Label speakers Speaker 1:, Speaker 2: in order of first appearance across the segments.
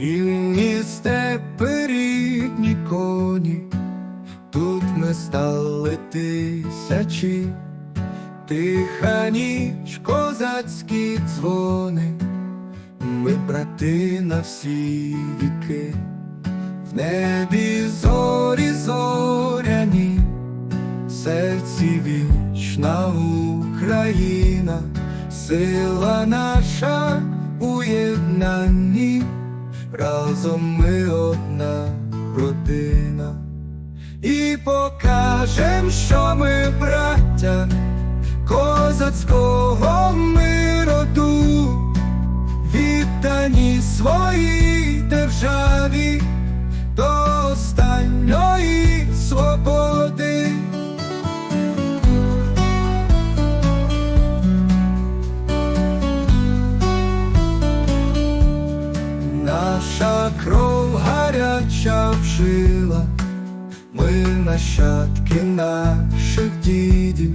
Speaker 1: Вільні степи рідні коні, тут ми стали тисячі, тиха ніч, козацькі дзвони, ми брати на всі віки, в небі зорі зоряні, серці вічна Україна, сила наша у єднанні, разом ми одна родина, і покажем, що ми браття козацького ми кров гаряча вжила, ми нащадки наших дідів,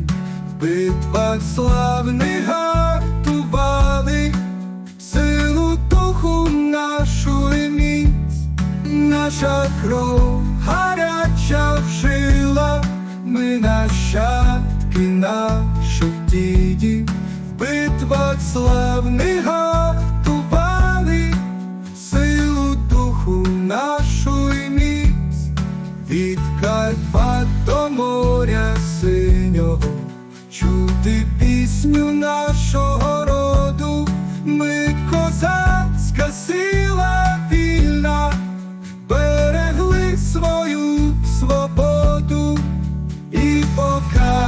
Speaker 1: в битвах славних гартували, силу духу нашу і міць, наша кров гаряча вжила, ми нащадки наших дідів, в битвах славних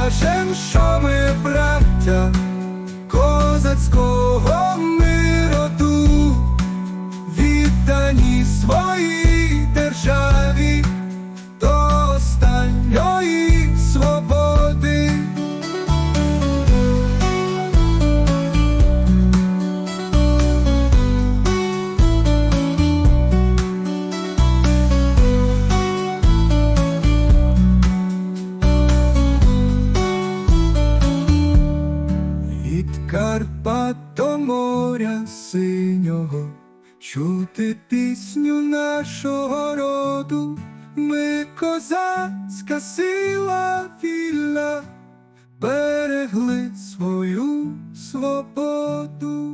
Speaker 1: покажем, що ми браття козацького Від Карпат до моря синього, чути пісню нашого роду, ми козацька сила вільна, берегли свою свободу.